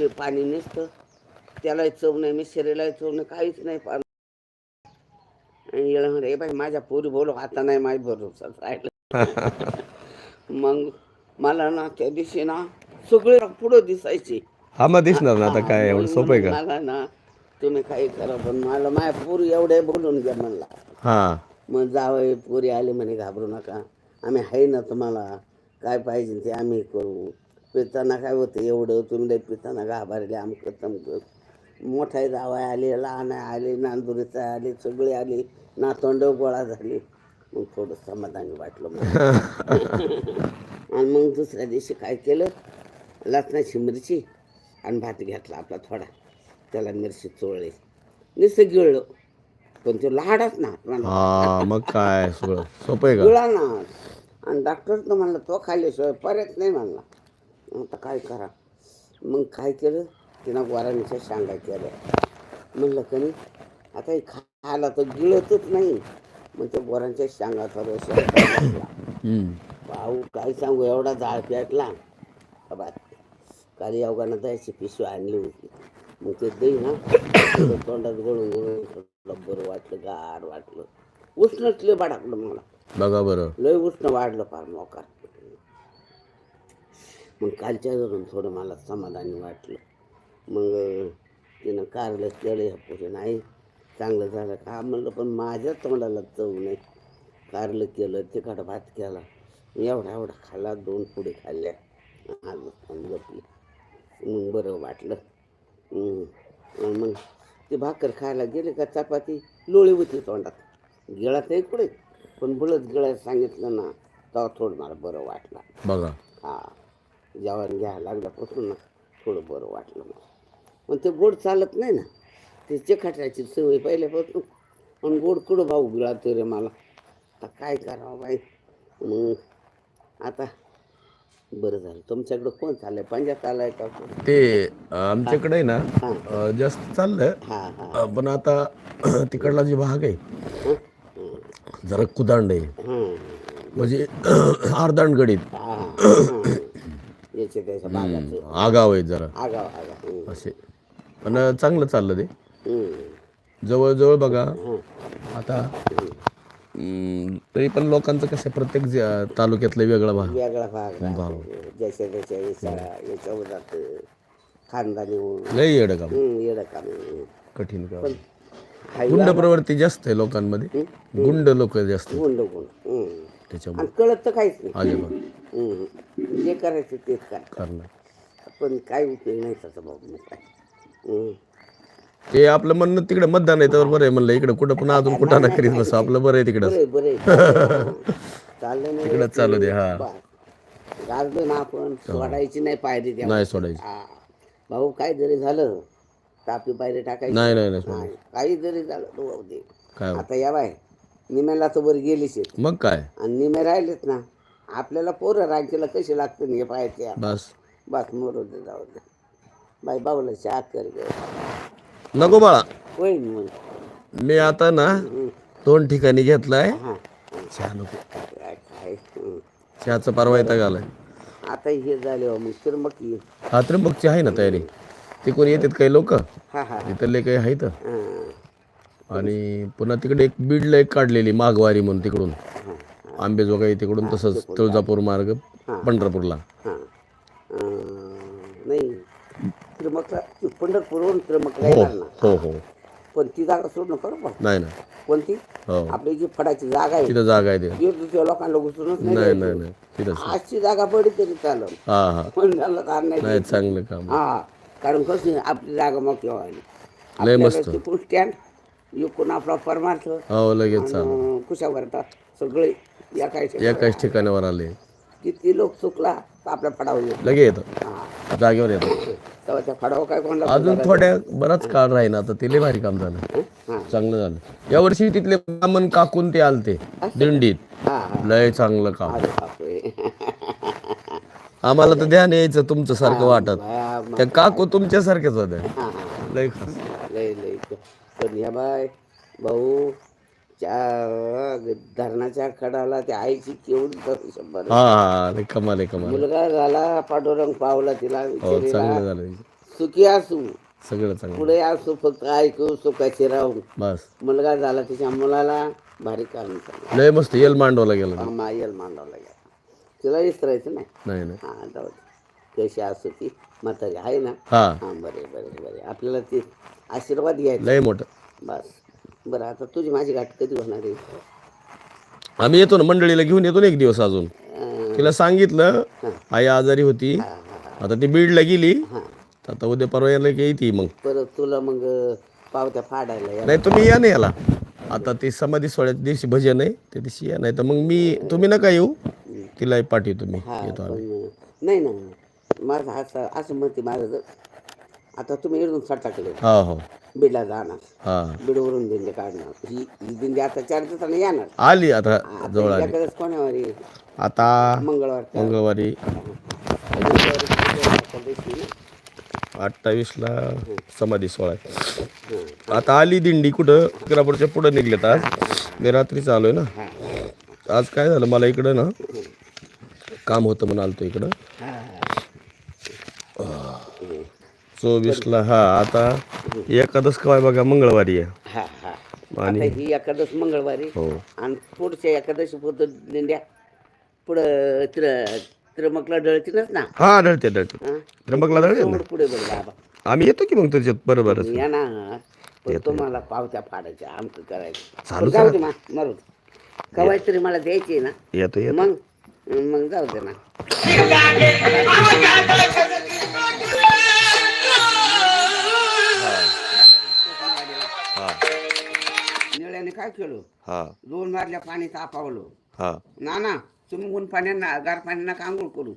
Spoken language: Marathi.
ते पाणी नसतं. त्यालाही चव नाही मिसरीलाही चव नाही काहीच नाही पाणी आणि याला म्हणे, "ए बाई माझ्या पोरी बोलो आता नाही माझी भरोसा राहिलं. मग मला ना त्या दिवशी ना सगळे पुढं दिसायचे. हा मग दिसणार ना आता काय एवढं सोपं आहे का? मला ना तुम्ही काही करा पण मला माझ्या पोरी एवढे बोलून घ्या म्हणला. हा. मग जावं पोरी आले म्हणे घाबरू नका. आम्ही आहे ना तुम्हाला. काय पाहिजे ते आम्ही करू. पिताना काय होतं एवढं तुम्ही पिताना घाबरले आमकं तमकं. मोठाई जावाय आले लहान आले नांदुरीचा आले सगळे आले नातोंड गोळा झाले. मग थोडं समाधानी वाटलं मला. आणि मग दुसऱ्या दिवशी काय केलं लसणाची मिरची आणि भात घेतला आपला थोडा. त्याला मिरची चोळली. नुसतं गिळलं. पण तो लाडाच ना. मग काय? गिळा ना. आणि डॉक्टर तर म्हणलं तो खाल्ल्याशिवाय परत नाही म्हणला. आता काय करा? मग काय केलं? तिनं गोराणीच्या शांगा केल्या. म्हणलं का नाही आता हे खायला तर गिळतच नाही. मग त्या गोरांच्या शांगा हम्म. भाऊ काय सांगू? एवढा जाळ पेटला. बात काल अवघानं दह्याची पिशवी आणली होती. मग ते दही ना. थोडं तोंडात गळून गळून थोडं बरं वाटलं गार वाटलं. उष्णच लय बाडाकलं मला. बघा बरं. लय उष्ण वाढलं फार मोकार. मग कालच्या धरून थोडं मला समाधानी वाटलं. मग तिनं कारलं केलं ह्या पुढे. नाही चांगलं झालं का? म्हणलं पण माझ्या तोंडाला चव नाही. कारलं केलं तिखट भात केला. एवढा एवढा खाल्ला दोन पुढे खाल्ल्या. आज गपली मग बरं वाटलं. मग ते भाकर खायला गेले का चपाती? लोळी होती तोंडात. गिळात एक पुढे पण बुळत गिळायला सांगितलं ना तेव्हा थोडं मला बरं वाटलं. बघा. हा. जेवण घ्यायला लागल्यापासून ना थोडं बरं वाटलं मला. पण ते गोड चालत नाही ना. ते चिकाटायची सवय पहिल्यापासून. पण गोड कुठं भाऊ गिळातो रे मला. आता काय करावं बाई? मग आता बरं झालं. तुमच्याकडं कोण चाललंय? पंजाब आलाय का? ते आमच्याकडे आहे ना अं, जास्त चाललंय. हां हां. अं, पण आता तिकडला जे भाग आहे? जरा कुदांड आहे. हं. म्हणजे अर्धांगडीत हां. हां. याच्या त्याच्या आगाव आहे जरा. आगाव आगाव. असे. पण चांगलं चाललं ते. जवळजवळ बघा. आता हम्म, तरी पण लोकांचं कसं प्रत्येक जे- तालुक्यातला वेगळा भाग. वेगळा भाग. राहतो. ज्याच्या त्याच्या याच्या याच्यावर जातं. खानदानी होऊन लय येडं काम हं, येडं काम आहे. कठीण काम पण गुंड प्रवृत्ती जास्त आहे लोकांमध्ये. गुंड लोक जास्त गुंड गुंड. त्याच्यामुळे. आणि कळत तर काहीच नाही. अजिबात. हं. जे करायचं तेच करा करणार. पण काय उपयोग नाही त्याचा भाऊ मग काय. हं. ते आपलं म्हणणं तिकडे मतदान आहे तर बरं आहे म्हणलं. इकडे कुठं पुन्हा अजून कुठं ना करीत बस. आपलं बरं आहे तिकडं. बरे बरे चाललं नाही. तिकडं चालू दे हा. गाजलो ना आपण. सोडायची नाही पायरी द्या नाही सोडायचं. हा. भाऊ काय जरी झालं तापी पायरी टाकायची. नाही नाही नाही सोडायचं. नाही काही जरी झालं तो भाऊ दे. काय आता या बाय निम्याला तर वर गेलीच आहेत. मग काय? आणि निमे राहिलेत ना आपल्याला पोरं रांकीला कशी लागते हे पाहायचे बस. बस मोरू दे जाऊ दे. बाई बाबूला चहा कर गे. नको बाळा. होईन मग. मी आता ना दोन ठिकाणी घेतलाय. हां चहा नको. काय काय? हं. चहाचा परवा येता आलाय आता हे झाले हो मग तर मग ये. हा त्र्यंबकची आहे ना तयारी. ते कोणी येतात काही लोक? हा हा. तिथले काही आहेत? हां. आणि पुन्हा तिकडे एक बीडला एक काढलेली माघवारी म्हणून तिकडून. आंबेजोगाई तिकडून तसंच तुळजापूर मार्ग पंढरपूरला. नाही त्र्यंबकला पंढरपूरहून त्र्यंबकला हो येणार ना? हो हो. पण ती जागा सोड नको बा. नाही ना कोणती? हो. आपली जी फडाची जागा आहे. तिथं जागा आहे ते. दुसऱ्या लोकांना घुसूनच नाही नाही. नाही तिथंच. आजची जागा पडली तरी चालेल. हा हा. पण झालं नाही नाही चांगलं काम हा कारण कशी आपली जागा मग केव्हा आली लय मस्त. तिकडून स्टँड इकडून आपला परमार्थ हो लगेच चालू. अं, कुशा भरतात सगळे या काय एकाच ठिकाणावर आले. किती लोक चुकला तर आपल्या फडावर येतो. लगे येतं. जागेवर येतं. तेव्हा त्या फडावर काय कोणाला अजून थोड्या बराच काळ राहीन आता ते लय भारी काम झालं. चांगलं झालं. यावर्षी तिथले ब्राह्मण काकून ते आलते दिंडीत. लय चांगलं काम. आम्हाला तर ध्यान यायचं तुमचं सारखं वाटत. त्या काकू तुमच्या सारख्याच होत्या. लय खास. लय लय. पण या बाय भाऊ धरणाच्या कडाला त्या आईची केवढी शंभर हा हा कमाल मुलगा झाला पांडुरंग पावला तिला हो सुखी असू सगळं चांगलं. पुढे असू फक्त ऐकू सुखाची राहू. बस. मुलगा झाला तिच्या मुलाला भारी चालू लय मस्त येल मांडवला गेला मायल मांडवला गेला. तिला विसरायचं नाही. नाही नाही. हां जाऊ कशी असू ती म्हातारी आहे ना. हा. हां बरे बरे बरे. आपल्याला ती आशीर्वाद घ्यायचा. लय मोठं. बस. बरं आता तुझी माझी गाठ कधी होणार आहे? आम्ही येतो ना मंडळीला घेऊन येतो ना एक दिवस अजून. अं, तिला सांगितलं आई आजारी होती. हा, हा, आता ती बीडला गेली. हा. आता उद्या परवा यायला की येते मग. परत तुला मग पावत्या फाडायला या नाही तुम्ही या नाही याला. आता ती समाधी सोहळ्याच्या दिवशी भजन आहे त्या दिवशी या. नाही तर मग मी तुम्ही नका येऊ. तिला पाठवतो मी. हा येतो आम्ही. पण नाही ना माझं असं असं म्हणते माझं आता तुम्ही इकडून सटाकले हा हो. बीडला जाणार. हा. बीडवरून दिंडी काढणार. ही ही दिंडी आता चार दिवसाने येणार. आली आता जवळ आली. एखादंच कोणावारी आता मंगळवार? मंगळवारी. ना. अठ्ठावीसला समाधी सोहळा आहे. आता आली दिंडी कुठं? किरापूरच्या पुढं निघलेत आज. मी रात्रीच आलोय ना. हा, आज काय झालं? मला इकडं ना काम होतं म्हणून आलतो इकडं हा, चोवीसला हा आता एकादश काय बघा? मंगळवारी आहे. हा, हा. आणि- आता ही एकादश मंगळवारी हो. आणि पुढच्या एकादशी पुढं दिंड्या. पुढं त्र त्र्यंबकला डळतीनच ना? हा आढळते आढळते हा? त्र्यंबकला आढळते ना? तेवढं पुढे बरं बाबा. आम्ही येतो की मग त्याच्यात बरोबरच? या ना पण तुम्हाला पावत्या फाडायच्या आमचं करायचं चालू जाऊ दे मा मरू दे. कवाय तरी मला द्यायची ना? येतो येतो. मग मग जाऊ दे ना. काय केलं? हा. दोन मारल्या पाणी तापावलं. हा. ना ना तुम्ही ऊन पाण्यानं गार पाण्यानं आंघोळ करू.